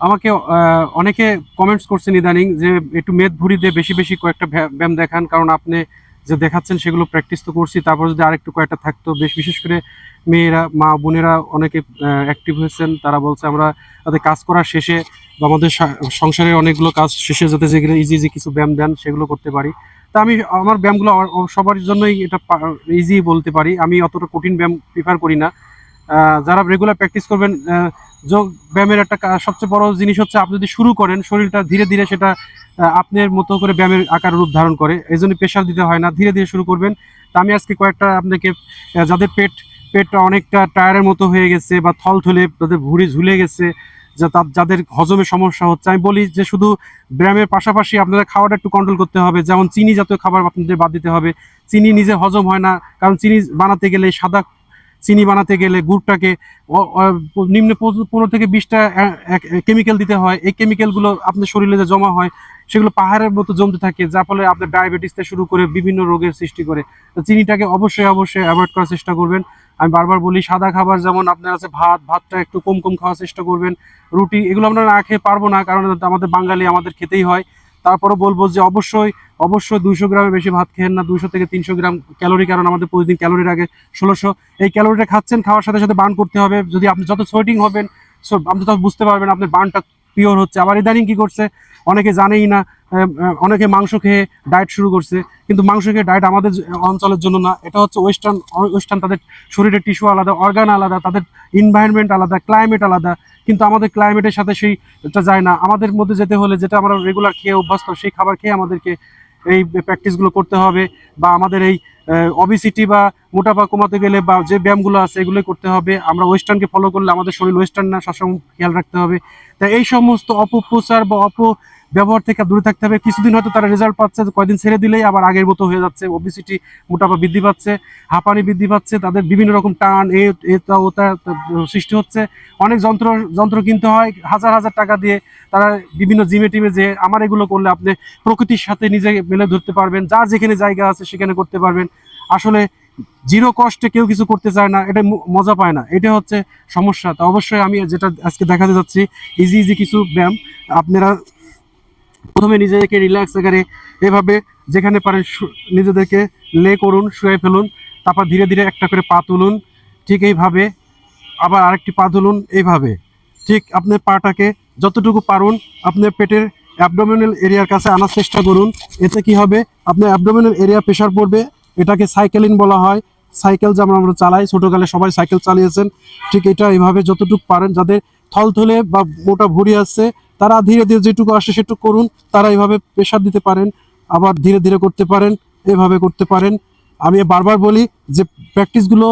আমাকে অনেকে কমেন্টস করছেন ইদানিং যে একটু মেদ ভুড়ি দিয়ে বেশি বেশি কয়েকটা ব্যায়াম দেখান, কারণ আপনি যে দেখাচ্ছেন সেগুলো প্র্যাকটিস তো করছি, তারপর যদি আরেকটু কয়েকটা থাকতো, বেশ বিশেষ করে মেয়েরা, মা বোনেরা অনেকে অ্যাক্টিভ হয়েছেন, তারা বলছে আমরা তাদের কাজ করার শেষে বা আমাদের সংসারের অনেকগুলো কাজ শেষে যাতে যেগুলো ইজি ইজি কিছু ব্যায়াম দেন, সেগুলো করতে পারি। তা আমি, আমার ব্যায়ামগুলো সবার জন্যই এটা ইজি বলতে পারি। আমি অতটা কঠিন ব্যায়াম প্রিফার করি না। যারা রেগুলার প্র্যাকটিস করবেন যোগ ব্যায়ামের একটা সবচেয়ে বড় জিনিস হচ্ছে আপনি যদি শুরু করেন, শরীরটা ধীরে ধীরে সেটা আপনার মতো করে ব্যায়ামের আকার রূপ ধারণ করে। এই জন্য প্রেশার দিতে হয় না, ধীরে ধীরে শুরু করবেন। তা আমি আজকে কয়েকটা আপনাকে যাদের পেট, পেটটা অনেকটা টায়ারের মতো হয়ে গেছে বা থল থলে তাদের ভুঁড়ি ঝুলে গেছে, যা যাদের হজমের সমস্যা হচ্ছে, আমি বলি যে শুধু ব্যায়ামের পাশাপাশি আপনাদের খাওয়াটা একটু কন্ট্রোল করতে হবে। যেমন চিনি জাতীয় খাবার আপনাদের বাদ দিতে হবে। চিনি নিজে হজম হয় না, কারণ চিনি বানাতে গেলে সাদা চিনি বানাতে গেলে গুড়টাকে নিম্নে পনেরো- থেকে বিশটা কেমিক্যাল দিতে হয়। এই কেমিক্যালগুলো আপনার শরীরে যে জমা হয়, সেগুলো পাহাড়ের মতো জমতে থাকে যার ফলে আপনার ডায়াবেটিস থেকে শুরু করে বিভিন্ন রোগের সৃষ্টি করে। তো চিনিটাকে অবশ্যই অবশ্যই অ্যাভয়েড করার চেষ্টা করবেন। আমি বারবার বলি, সাদা খাবার যেমন আপনার আছে ভাত, ভাতটা একটু কম কম খাওয়ার চেষ্টা করবেন। রুটি, এগুলো আমরা না খেয়ে পারব না, কারণ আমাদের বাঙালি আমাদের খেতেই হয়। তারপরে বলব যে অবশ্যই অবশ্যই দুইশো গ্রামের বেশি ভাত খেয়েন না। দুইশো থেকে তিনশো গ্রাম ক্যালোরি, কারণ আমাদের প্রতিদিন ক্যালোরি আগে ষোলোশো। এই ক্যালোরিটা খাচ্ছেন, খাওয়ার সাথে সাথে বার্ন করতে হবে। যদি আপনি যত সোয়েটিং হবেন সো আপনি তখন বুঝতে পারবেন আপনার বার্নটা পিওর হচ্ছে। আবার ইদানিং কি করছে? অনেকে জানেই না অনেকে মাংস খেয়ে ডায়েট শুরু করছে। কিন্তু মাংস খেয়ে ডায়েট আমাদের অঞ্চলের জন্য না। এটা হচ্ছে ওয়েস্টার্ন ওয়েস্টার্ন তাদের শরীরের টিস্যু আলাদা অর্গান আলাদা, তাদের এনভায়রনমেন্ট আলাদা ক্লাইমেট আলাদা। কিন্তু আমাদের ক্লাইমেটের সাথে সেই এটা যায় না। আমাদের মধ্যে যেতে হলে যেটা আমরা রেগুলার খেয়ে অভ্যস্ত, সেই খাবার খেয়ে আমাদেরকে এই প্র্যাকটিসগুলো করতে হবে। বা আমাদের এই অবিসিটি বা মোটাপা কমাতে গেলে বা যে ব্যায়ামগুলো আছে এগুলোই করতে হবে। আমরা ওয়েস্টার্নকে ফলো করলে আমাদের শরীর ওয়েস্টার্ন না, সবসময় খেয়াল রাখতে হবে। তাই এই সমস্ত অপপ্রচার বা অপ ব্যবহার থেকে দূরে থাকতে হবে। কিছুদিন হয়তো তারা রেজাল্ট পাচ্ছে, কয়দিন ছেড়ে দিলেই আবার আগের মতো হয়ে যাচ্ছে। ওবিসিটি মোটাপা বৃদ্ধি পাচ্ছে, হাঁপানি বৃদ্ধি পাচ্ছে, তাদের বিভিন্ন রকম টান, এ এটা ওটা সৃষ্টি হচ্ছে। অনেক যন্ত্র যন্ত্র কিনতে হয়, হাজার হাজার টাকা দিয়ে তারা বিভিন্ন জিমে টিমে যে আমার এগুলো করলে আপনি প্রকৃতির সাথে নিজে মেলে ধরতে পারবেন। যার যেখানে জায়গা আছে সেখানে করতে পারবেন। আসলে জিরো কষ্টে কেউ কিছু করতে চায় না এটা মজা পায় না। এটা হচ্ছে সমস্যা। তা অবশ্যই আমি যেটা আজকে দেখাতে যাচ্ছি ইজি ইজি কিছু ব্যায়াম। আপনারা প্রথমে নিজেদেরকে রিল্যাক্স আকারে এভাবে যেখানে পারেন নিজেদেরকে লে করুন, শুয়ে ফেলুন, তারপর ধীরে ধীরে একটা করে পা তুলুন, ঠিক এইভাবে আবার আরেকটি পা তুলুন, এইভাবে। ঠিক আপনার পাটাকে যতটুকু পারুন, আপনার পেটের অ্যাবডোমিনাল এরিয়ার কাছে আনার চেষ্টা করুন, এতে কি হবে? আপনার অ্যাবডোমিনাল এরিয়া প্রেশার পড়বে, এটাকে সাইকেলিন বলা হয়। সাইকেল যেমন আমরা চালাই, ছোটোকালে সবাই সাইকেল চালিয়েছেন, ঠিক এটা এইভাবে যতটুকু পারেন, যাদের থলথলে বা মোটা ভুঁড়ি আছে তারা ধীরে ধীরে যেটুকু আসে সেটুকু করুন, তারা এইভাবে প্রেশার দিতে পারেন, আবার ধীরে ধীরে করতে পারেন, এভাবে করতে পারেন। আমি বারবার বলি যে প্র্যাকটিসগুলো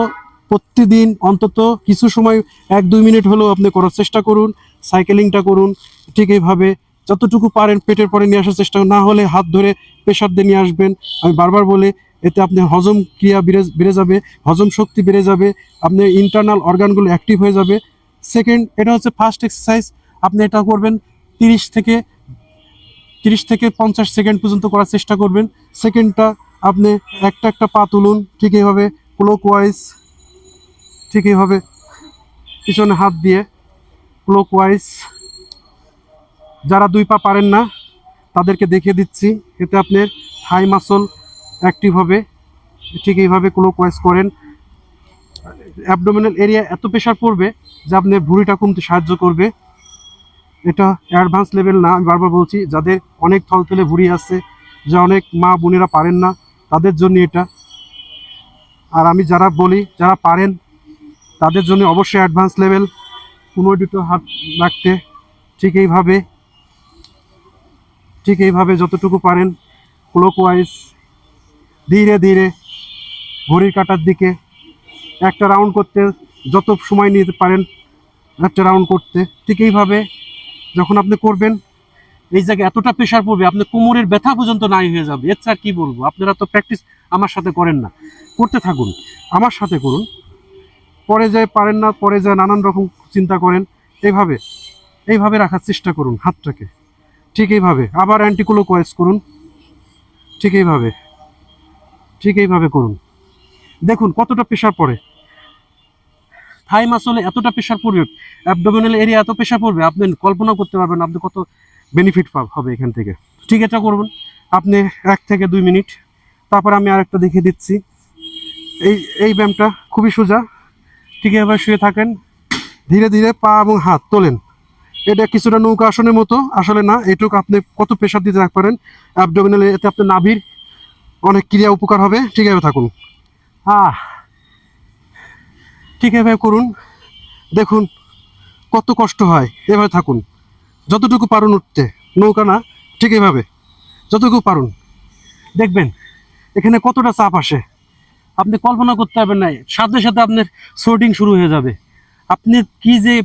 প্রতিদিন অন্তত কিছু সময়, এক দুই মিনিট হলেও আপনি করার চেষ্টা করুন সাইকেলিংটা করুন, ঠিক এইভাবে যতটুকু পারেন পেটের পরে নিয়ে আসার চেষ্টা, না হলে হাত ধরে প্রেশার দিয়ে নিয়ে আসবেন। আমি বারবার বলি, এতে আপনি হজম ক্রিয়া বেড়ে বেড়ে যাবে, হজম শক্তি বেড়ে যাবে, আপনি ইন্টারনাল অর্গানগুলো অ্যাক্টিভ হয়ে যাবে। সেকেন্ড এটা হচ্ছে ফার্স্ট এক্সারসাইজ আপনি এটা করবেন তিরিশ থেকে তিরিশ থেকে পঞ্চাশ সেকেন্ড পর্যন্ত করার চেষ্টা করবেন। সেকেন্ডটা আপনি একটা একটা পা তুলুন, ঠিক এইভাবে ক্লোক ওয়াইজ ঠিক এইভাবে পিছনে হাত দিয়ে ক্লোক ওয়াইজ যারা দুই পা পারেন না, তাদেরকে দেখিয়ে দিচ্ছি, এতে আপনার হাই মাসল অ্যাক্টিভ হবে। ঠিক এইভাবে ক্লোক ওয়াইজ করেন। অ্যাবডোমিনাল এরিয়া এত প্রেশার পড়বে যে আপনার ভুঁড়িটা কমতে সাহায্য করবে। এটা অ্যাডভান্স লেভেল না, আমি বারবার বলছি, যাদের অনেক থলথলে ভুঁড়ি আছে, যা অনেক মা বোনেরা পারেন না, তাদের জন্য এটা। আর আমি যারা বলি, যারা পারেন, তাদের জন্য অবশ্যই অ্যাডভান্স লেভেল পনেরো দুটো হাত রাখতে। ঠিক এইভাবে ঠিক এইভাবে যতটুকু পারেন ক্লোক ওয়াইজ ধীরে ধীরে, ঘড়ির কাটার দিকে, একটা রাউন্ড করতে, যত সময় নিতে পারেন, একটা রাউন্ড করতে। ঠিক এইভাবে যখন আপনি করবেন, এই জায়গায় এতটা প্রেশার পড়বে, আপনি কোমরের ব্যথা পর্যন্ত নাই হয়ে যাবে। এর ছাড়া কি বলব? আপনারা তো প্র্যাকটিস আমার সাথে করেন না। করতে থাকুন, আমার সাথে করুন। পরে যায় পারেন না, পরে যায় নানান রকম চিন্তা করেন, এইভাবে এইভাবে রাখার চেষ্টা করুন হাতটাকে। ঠিক এইভাবে, আবার অ্যান্টিক্লোকোয়াইজ করুন। ঠিক এইভাবে ঠিক এইভাবে করুন। দেখুন কতটা প্রেশার পড়ে। থাই মাসলে এতটা প্রেশার পড়বে অ্যাবডোমিনাল এরিয়া এত প্রেশার পড়বে, আপনি কল্পনা করতে পারবেন আপনি কত বেনিফিট হবে এখান থেকে। ঠিক এটা করবেন আপনি এক থেকে দুই মিনিট, তারপর আমি আরেকটা দেখিয়ে দিচ্ছি। এই এই ব্যায়ামটা খুবই সোজা, ঠিক এভাবে শুয়ে থাকেন, ধীরে ধীরে পা এবং হাত তোলেন। এটা কিছুটা নৌকা আসনের মতো, আসলে না, এটুকু আপনি কত প্রেশার দিতে পারেন অ্যাবডোমিনাল এতে আপনার নাভির অনেক ক্রিয়া উপকার হবে, ঠিক এভাবে থাকুন। আহ! ঠিক এভাবে করুন? দেখুন, কত কষ্ট হয়। এভাবে থাকুন। যতটুকু পারুন উঠতে। নৌকা না, ঠিক এভাবে। যতটুকু পারুন। দেখবেন, এখানে কতটা চাপ আসে। আপনি কল্পনা করতে পারবেন না, সাথে সাথে আপনার সোর্টিং শুরু হয়ে যাবে। আপনি কি যে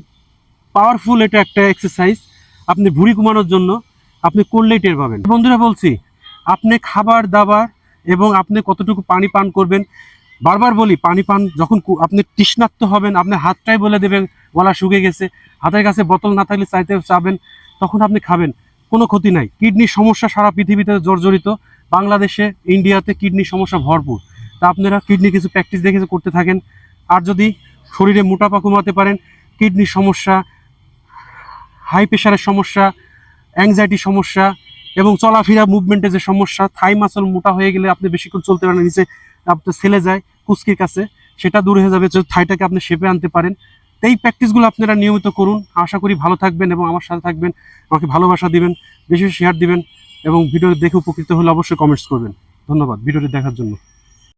পাওয়ারফুল এটা একটা এক্সারসাইজ আপনি ভুঁড়ি কমানোর জন্য আপনি করলেই টের পাবেন। বন্ধুরা বলছি, আপনি খাবার দাবার এবং আপনি কতটুকু পানি পান করবেন বারবার বলি, পানি পান যখন আপনি তৃষ্ণার্ত হবেন আপনার হাতটাই বলে দেবেন, গলা শুকে গেছে, হাতের কাছে বোতল না থাকলে চাইতে চাবেন, তখন আপনি খাবেন। কোনো ক্ষতি নাই। কিডনির সমস্যা সারা পৃথিবীতে জর্জরিত। বাংলাদেশে, ইন্ডিয়াতে কিডনির সমস্যা ভরপুর। তা আপনারা কিডনি কিছু প্র্যাকটিস দেখে করতে থাকেন। আর যদি শরীরে মোটাপা কমাতে পারেন কিডনির সমস্যা, হাই প্রেশারের সমস্যা অ্যাংজাইটি সমস্যা এবং চলাফেরা মুভমেন্টের যে সমস্যা থাই মাসল মোটা হয়ে গেলে আপনি বেশিক্ষণ চলতে পারেন নিচে আপনার ছেলে যায় কুস্কির কাছে, সেটা দূর হয়ে যাবে থাইটাকে আপনি শেপে আনতে পারেন। এই প্র্যাকটিসগুলো আপনারা নিয়মিত করুন। আশা করি ভালো থাকবেন এবং আমার সাথে থাকবেন। আমাকে ভালোবাসা দিবেন, বেশি শেয়ার দিবেন এবং ভিডিও দেখে উপকৃত হলে অবশ্যই কমেন্টস করবেন। ধন্যবাদ ভিডিওটি দেখার জন্য।